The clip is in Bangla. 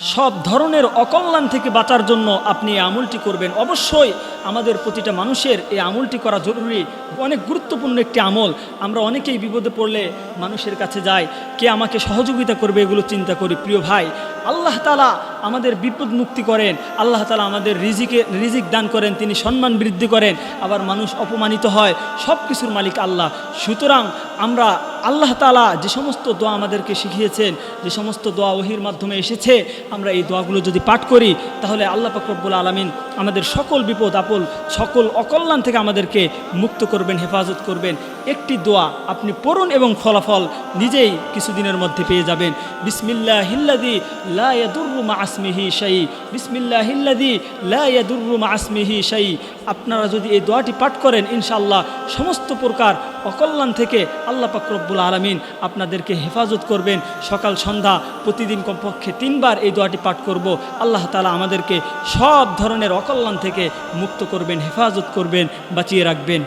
সব ধরনের অকল্যাণ থেকে বাঁচার জন্য আপনি এই আমলটি করবেন। অবশ্যই আমাদের প্রতিটা মানুষের এই আমলটি করা জরুরি। অনেক গুরুত্বপূর্ণ একটি আমল। আমরা অনেকেই বিপদে পড়লে মানুষের কাছে যাই। কে আমাকে সহযোগিতা করবে এগুলো চিন্তা করি। প্রিয় ভাই, আল্লাহ তালা আমাদের বিপদ মুক্তি করেন। আল্লাহ তালা আমাদের রিজিকে, রিজিক দান করেন। তিনি সম্মান বৃদ্ধি করেন। আবার মানুষ অপমানিত হয়। সব কিছুর মালিক আল্লাহ। সুতরাং আমরা আল্লাহ তালা যে সমস্ত দোয়া আমাদেরকে শিখিয়েছেন, যে সমস্ত দোয়া ওহির মাধ্যমে এসেছে, আমরা এই দোয়াগুলো যদি পাঠ করি, তাহলে আল্লাহ পাকরবুল আলমিন আমাদের সকল বিপদ আপদ, সকল অকল্যাণ থেকে আমাদেরকে মুক্ত করবেন, হেফাজত করবেন। একটি দোয়া আপনি পড়ুন এবং ফলাফল নিজেই কিছুদিনের মধ্যে পেয়ে যাবেন। বিসমিল্লাহ হিল্লাদি লা ইয়াদুররু মা আসমিহি শাই বিসমিল্লাহ হিল্লাদি লা ইয়াদুররু মা আসমিহি শাই আপনারা যদি এই দোয়াটি পাঠ করেন, ইনশাআল্লাহ সমস্ত প্রকার অকল্যাণ থেকে আল্লাহ পাক রব্বুল আলমিন আপনাদেরকে হেফাজত করবেন। সকাল, সন্ধ্যা, প্রতিদিন কমপক্ষে তিনবার এই দোয়াটি পাঠ করব। আল্লাহ তালা আমাদেরকে সব ধরনের অকল্যাণ থেকে মুক্ত করবেন, হেফাজত করবেন, বাঁচিয়ে রাখবেন।